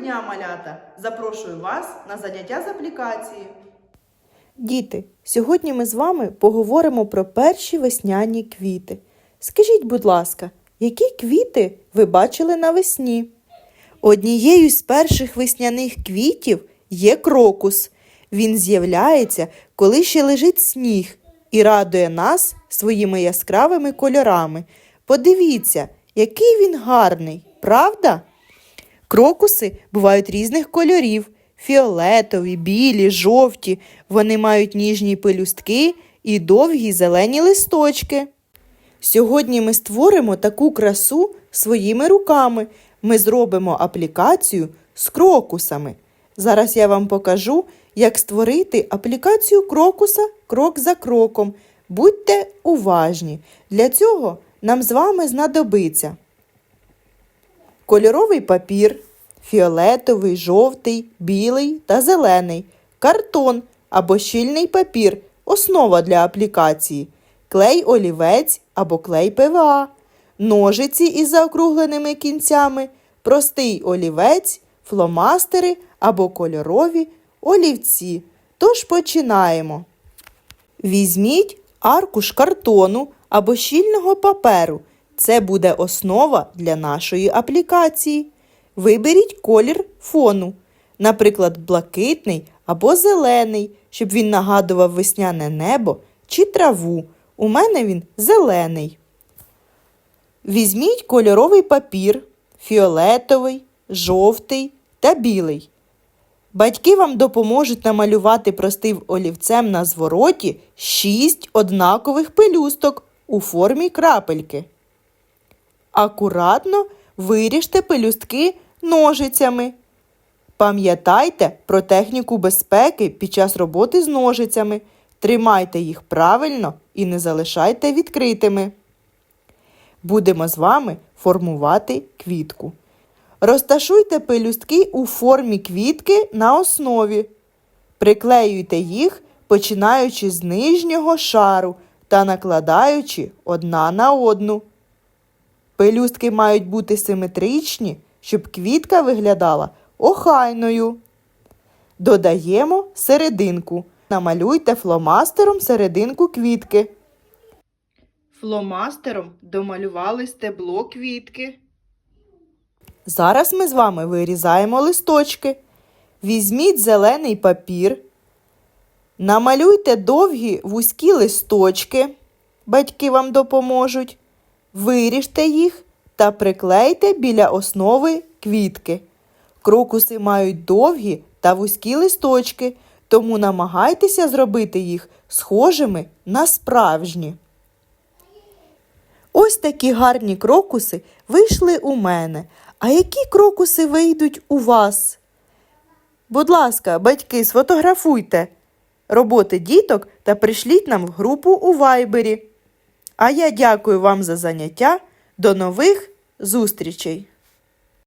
дня, малята! Запрошую вас на заняття з аплікації. Діти, сьогодні ми з вами поговоримо про перші весняні квіти. Скажіть, будь ласка, які квіти ви бачили навесні? Однією з перших весняних квітів є крокус. Він з'являється, коли ще лежить сніг, і радує нас своїми яскравими кольорами. Подивіться, який він гарний, правда? Крокуси бувають різних кольорів: фіолетові, білі, жовті. Вони мають ніжні пелюстки і довгі зелені листочки. Сьогодні ми створимо таку красу своїми руками. Ми зробимо аплікацію з крокусами. Зараз я вам покажу, як створити аплікацію крокуса крок за кроком. Будьте уважні. Для цього нам з вами знадобиться кольоровий папір, фіолетовий, жовтий, білий та зелений, картон або щільний папір, основа для аплікації, клей олівець або клей ПВА, ножиці із заокругленими кінцями, простий олівець, фломастери або кольорові олівці. Тож починаємо. Візьміть аркуш картону або щільного паперу. Це буде основа для нашої аплікації. Виберіть колір фону, наприклад, блакитний або зелений, щоб він нагадував весняне небо чи траву. У мене він зелений. Візьміть кольоровий папір фіолетовий, жовтий та білий. Батьки вам допоможуть намалювати простим олівцем на звороті шість однакових пелюсток у формі крапельки. Акуратно виріжте пелюстки ножицями. Пам'ятайте про техніку безпеки під час роботи з ножицями. Тримайте їх правильно і не залишайте відкритими. Будемо з вами формувати квітку. Розташуйте пелюстки у формі квітки на основі. Приклеюйте їх, починаючи з нижнього шару та накладаючи одна на одну. Пелюстки мають бути симетричні, щоб квітка виглядала охайною. Додаємо серединку. Намалюйте фломастером серединку квітки. Фломастером домалювали стебло квітки. Зараз ми з вами вирізаємо листочки. Візьміть зелений папір, намалюйте довгі вузькі листочки, батьки вам допоможуть. Виріжте їх та приклейте біля основи квітки. Крокуси мають довгі та вузькі листочки, тому намагайтеся зробити їх схожими на справжні. Ось такі гарні крокуси вийшли у мене. А які крокуси вийдуть у вас? Будь ласка, батьки, сфотографуйте роботи діток та пришліть нам в групу у Вайбері. А я дякую вам за заняття. До нових зустрічей!